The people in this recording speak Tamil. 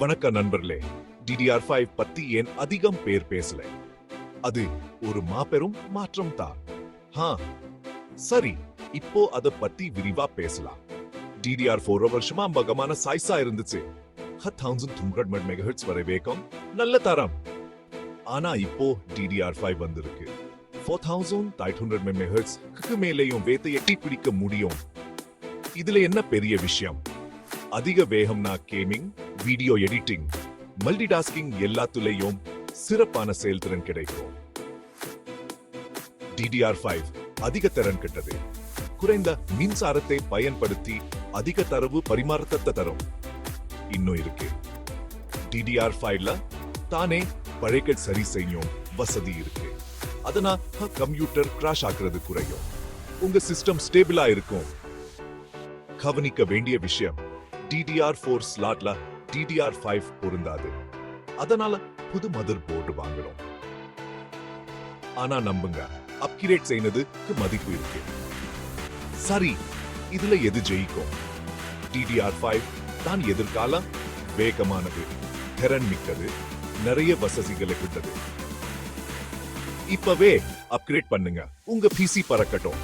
வணக்கம் நண்பர்களே டிடிஆர் ஃபைவ் பத்தி ஏன் அதிகம் பேர் பேசல? அது ஒரு மாபெரும் மாற்றம் தான். ஹா சரி இப்போ அத பத்தி விரிவா பேசலாம். டிடிஆர் ஃபோர் வருஷமா பகமான சாய்ஸா இருந்துச்சு. தௌசண்ட் டூ ஹண்ட்ரட் மெகாஹெட்ஸ் வரை வேகம் நல்ல தரம். ஆனா இப்போ டிடிஆர் ஃபைவ் வந்திருக்கு. ஃபோர் தௌசண்ட் எயிட் ஹண்ட்ரட் மெகாஹெட்ஸ்க்கு மேலேயும் வேத்தை எட்டி பிடிக்க முடியும். இதுல என்ன பெரிய விஷயம்? அதிக வேகம்னா gaming video editing multitasking எல்லாத்துலயும் சிறப்பான செயல்திறன் கிடைக்கும். டிடிஆர் ஃபைவ் அதிக திறன் கிட்டது. குறைந்த மின்சாரத்தை பயன்படுத்தி அதிக தரவு பரிமாற்றத்தை தரும். இன்னும் இருக்கு. டிடிஆர் ஃபைவ்ல தானே பழைகள் சரி செய்யும் வசதி இருக்கு. அதனா கம்ப்யூட்டர் கிராஷ் ஆக்குறது குறையும். உங்க சிஸ்டம் ஸ்டேபிளா இருக்கும். கவனிக்க வேண்டிய விஷயம் டிடிஆர் ஃபோர் ஸ்லாட்ல டிடிஆர் ஃபைவ் பொருந்தாது. அதனால புது மதர் போர்டு வாங்கணும் ஆனா நம்புங்க அப்கிரேட் செய்யறதுக்கு மதிப்பு இருக்கு. சரி இதுல எது ஜெயிக்கும்? டிடிஆர் ஃபைவ் தான் எதிர்காலம் வேகமானது திறன் மிக்கது நிறைய வசதிகளை விட்டது. இப்பவே அப்கிரேட் பண்ணுங்க. உங்க பிசி பறக்கட்டும்.